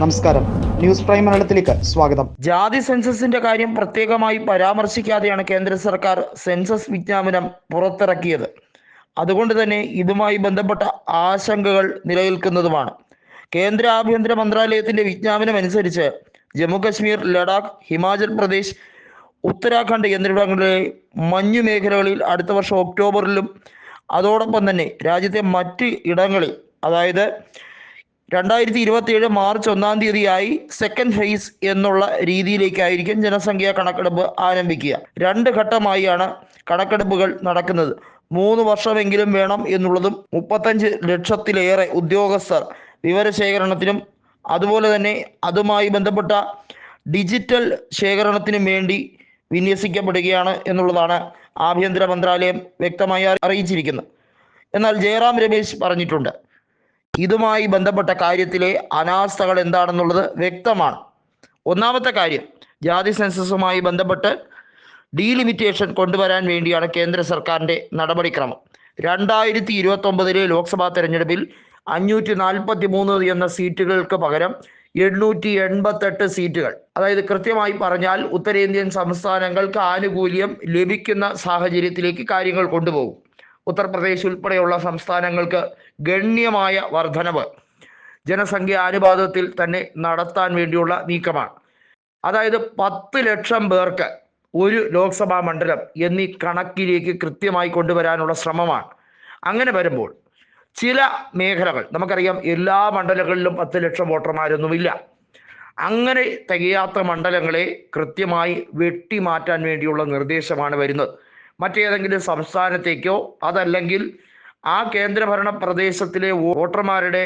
നമസ്കാരം. News prime മലയാളത്തിലേക്ക് സ്വാഗതം. ജാതി സെൻസസിന്റെ കാര്യം പ്രത്യേകമായി പരാമർശിക്കാതെയാണ് കേന്ദ്ര സർക്കാർ സെൻസസ് വിജ്ഞാപനം പുറത്തിറക്കിയത്. അതുകൊണ്ട് തന്നെ ഇതുമായി ബന്ധപ്പെട്ട ആശങ്കകൾ നിലനിൽക്കുന്നതുമാണ്. കേന്ദ്ര ആഭ്യന്തര മന്ത്രാലയത്തിന്റെ വിജ്ഞാപനം അനുസരിച്ച് ജമ്മുകശ്മീർ ലഡാക്ക് ഹിമാചൽ പ്രദേശ് ഉത്തരാഖണ്ഡ് എന്നിവിടങ്ങളിലെ മഞ്ഞു മേഖലകളിൽ അടുത്ത വർഷം ഒക്ടോബറിലും അതോടൊപ്പം തന്നെ രാജ്യത്തെ മറ്റ് ഇടങ്ങളിൽ അതായത് രണ്ടായിരത്തി ഇരുപത്തി ഏഴ് മാർച്ച് ഒന്നാം തീയതിയായി സെക്കൻഡ് ഫേസ് എന്നുള്ള രീതിയിലേക്കായിരിക്കും ജനസംഖ്യാ കണക്കെടുപ്പ് ആരംഭിക്കുക. രണ്ട് ഘട്ടമായാണ് കണക്കെടുപ്പുകൾ നടക്കുന്നത്. മൂന്ന് വർഷമെങ്കിലും വേണം എന്നുള്ളതും മുപ്പത്തഞ്ച് ലക്ഷത്തിലേറെ ഉദ്യോഗസ്ഥർ വിവരശേഖരണത്തിനും അതുപോലെ തന്നെ അതുമായി ബന്ധപ്പെട്ട ഡിജിറ്റൽ ശേഖരണത്തിനും വേണ്ടി വിന്യസിക്കപ്പെടുകയാണ് എന്നുള്ളതാണ് ആഭ്യന്തര മന്ത്രാലയം വ്യക്തമായി അറിയിച്ചിരിക്കുന്നത്. എന്നാൽ ജയറാം രമേശ് പറഞ്ഞിട്ടുണ്ട് ഇതുമായി ബന്ധപ്പെട്ട കാര്യത്തിലെ അനാസ്ഥകൾ എന്താണെന്നുള്ളത് വ്യക്തമാണ്. ഒന്നാമത്തെ കാര്യം ജാതി സെൻസസുമായി ബന്ധപ്പെട്ട് ഡീലിമിറ്റേഷൻ കൊണ്ടുവരാൻ വേണ്ടിയാണ് കേന്ദ്ര സർക്കാരിന്റെ നടപടിക്രമം. രണ്ടായിരത്തി ഇരുപത്തൊമ്പതിലെ ലോക്സഭാ തെരഞ്ഞെടുപ്പിൽ അഞ്ഞൂറ്റി നാൽപ്പത്തി മൂന്ന് എന്ന സീറ്റുകൾക്ക് പകരം എണ്ണൂറ്റി എൺപത്തെട്ട് സീറ്റുകൾ. അതായത് കൃത്യമായി പറഞ്ഞാൽ ഉത്തരേന്ത്യൻ സംസ്ഥാനങ്ങൾക്ക് ആനുകൂല്യം ലഭിക്കുന്ന സാഹചര്യത്തിലേക്ക് കാര്യങ്ങൾ കൊണ്ടുപോകും. ഉത്തർപ്രദേശ് ഉൾപ്പെടെയുള്ള സംസ്ഥാനങ്ങൾക്ക് ഗണ്യമായ വർധനവ്. ജനസംഖ്യ അനുപാതത്തിൽ തന്നെ നടത്താൻ വേണ്ടിയുള്ള നീക്കമാണ്. അതായത് പത്ത് ലക്ഷം പേർക്ക് ഒരു ലോക്സഭാ മണ്ഡലം എന്നീ കണക്കിലേക്ക് കൃത്യമായി കൊണ്ടുവരാനുള്ള ശ്രമമാണ്. അങ്ങനെ വരുമ്പോൾ ചില മേഖലകൾ നമുക്കറിയാം എല്ലാ മണ്ഡലങ്ങളിലും പത്ത് ലക്ഷം വോട്ടർമാരൊന്നുമില്ല. അങ്ങനെ തികയാത്ത മണ്ഡലങ്ങളെ കൃത്യമായി വെട്ടിമാറ്റാൻ വേണ്ടിയുള്ള നിർദ്ദേശമാണ് വരുന്നത്. മറ്റേതെങ്കിലും സംസ്ഥാനത്തേക്കോ അതല്ലെങ്കിൽ ആ കേന്ദ്രഭരണ പ്രദേശത്തിലെ വോട്ടർമാരുടെ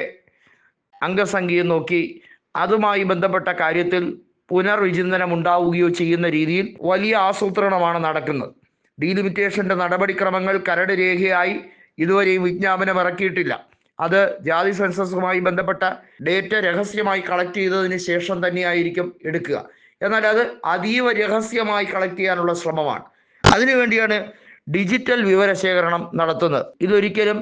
അംഗസംഖ്യയും നോക്കി അതുമായി ബന്ധപ്പെട്ട കാര്യത്തിൽ പുനർവിചിന്തനം ഉണ്ടാവുകയോ ചെയ്യുന്ന രീതിയിൽ വലിയ ആസൂത്രണമാണ് നടക്കുന്നത്. ഡീലിമിറ്റേഷന്റെ നടപടിക്രമങ്ങൾ കരട് രേഖയായി ഇതുവരെയും വിജ്ഞാപനം ഇറക്കിയിട്ടില്ല. അത് ജാതി സെൻസസുമായി ബന്ധപ്പെട്ട ഡേറ്റ രഹസ്യമായി കളക്ട് ചെയ്തതിന് ശേഷം തന്നെയായിരിക്കും എടുക്കുക. എന്നാൽ അത് അതീവ രഹസ്യമായി കളക്ട് ചെയ്യാനുള്ള ശ്രമമാണ്. അതിനുവേണ്ടിയാണ് ഡിജിറ്റൽ വിവരശേഖരണം നടത്തുന്നത്. ഇതൊരിക്കലും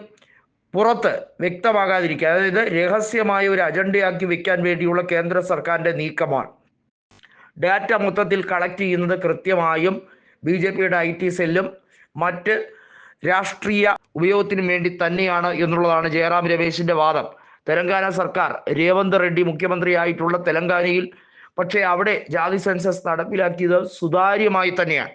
പുറത്ത് വ്യക്തമാകാതിരിക്കുക അതായത് രഹസ്യമായ ഒരു അജണ്ടയാക്കി വെക്കാൻ വേണ്ടിയുള്ള കേന്ദ്ര സർക്കാരിന്റെ നീക്കമാണ്. ഡാറ്റ മൊത്തത്തിൽ കളക്ട് ചെയ്യുന്നത് കൃത്യമായും ബി ജെ പിയുടെ ഐ ടി സെല്ലും മറ്റ് രാഷ്ട്രീയ ഉപയോഗത്തിനും വേണ്ടി തന്നെയാണ് എന്നുള്ളതാണ് ജയറാം രമേശിന്റെ വാദം. തെലങ്കാന സർക്കാർ രേവന്ത് റെഡ്ഡി മുഖ്യമന്ത്രിയായിട്ടുള്ള തെലങ്കാനയിൽ പക്ഷേ അവിടെ ജാതി സെൻസസ് നടപ്പിലാക്കിയത് സുതാര്യമായി തന്നെയാണ്.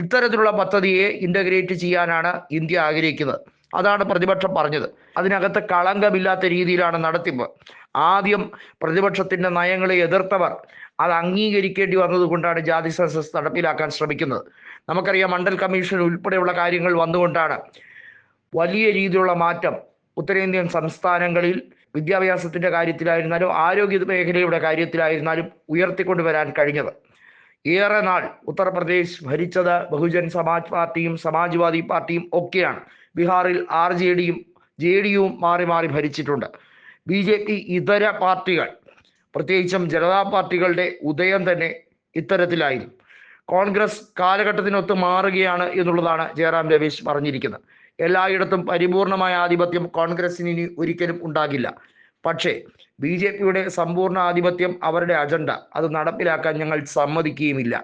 ഇത്തരത്തിലുള്ള പദ്ധതിയെ ഇന്റഗ്രേറ്റ് ചെയ്യാനാണ് ഇന്ത്യ ആഗ്രഹിക്കുന്നത്. അതാണ് പ്രതിപക്ഷം പറഞ്ഞത്. അതിനകത്ത് കളങ്കമില്ലാത്ത രീതിയിലാണ് നടത്തിപ്പ്. ആദ്യം പ്രതിപക്ഷത്തിന്റെ നയങ്ങളെ എതിർത്തവർ അത് അംഗീകരിക്കേണ്ടി വന്നതുകൊണ്ടാണ് ജാതി സെൻസസ് നടപ്പിലാക്കാൻ ശ്രമിക്കുന്നത്. നമുക്കറിയാം മണ്ഡൽ കമ്മീഷൻ ഉൾപ്പെടെയുള്ള കാര്യങ്ങൾ വന്നുകൊണ്ടാണ് വലിയ രീതിയിലുള്ള മാറ്റം ഉത്തരേന്ത്യൻ സംസ്ഥാനങ്ങളിൽ വിദ്യാഭ്യാസത്തിന്റെ കാര്യത്തിലായിരുന്നാലും ആരോഗ്യ മേഖലയുടെ കാര്യത്തിലായിരുന്നാലും ഉയർത്തിക്കൊണ്ടുവരാൻ കഴിഞ്ഞത്. ഏറെ നാൾ ഉത്തർപ്രദേശ് ഭരിച്ചത് ബഹുജൻ സമാജ് പാർട്ടിയും സമാജ്വാദി പാർട്ടിയും ഒക്കെയാണ്. ബീഹാറിൽ ആർ ജെ ഡിയും ജെ ഡിയും മാറി മാറി ഭരിച്ചിട്ടുണ്ട്. ബി ജെ പി ഇതര പാർട്ടികൾ പ്രത്യേകിച്ചും ജനതാ പാർട്ടികളുടെ ഉദയം തന്നെ ഇത്തരത്തിലായിരുന്നു. കോൺഗ്രസ് കാലഘട്ടത്തിനൊത്ത് മാറുകയാണ് എന്നുള്ളതാണ് ജയറാം രമേശ് പറഞ്ഞിരിക്കുന്നത്. എല്ലായിടത്തും പരിപൂർണമായ ആധിപത്യം കോൺഗ്രസിന് ഇനി ഒരിക്കലും ഉണ്ടാകില്ല. പക്ഷേ ബി ജെ പിയുടെ സമ്പൂർണ ആധിപത്യം അവരുടെ അജണ്ട. അത് നടപ്പിലാക്കാൻ ഞങ്ങൾ സമ്മതിക്കുകയുമില്ല.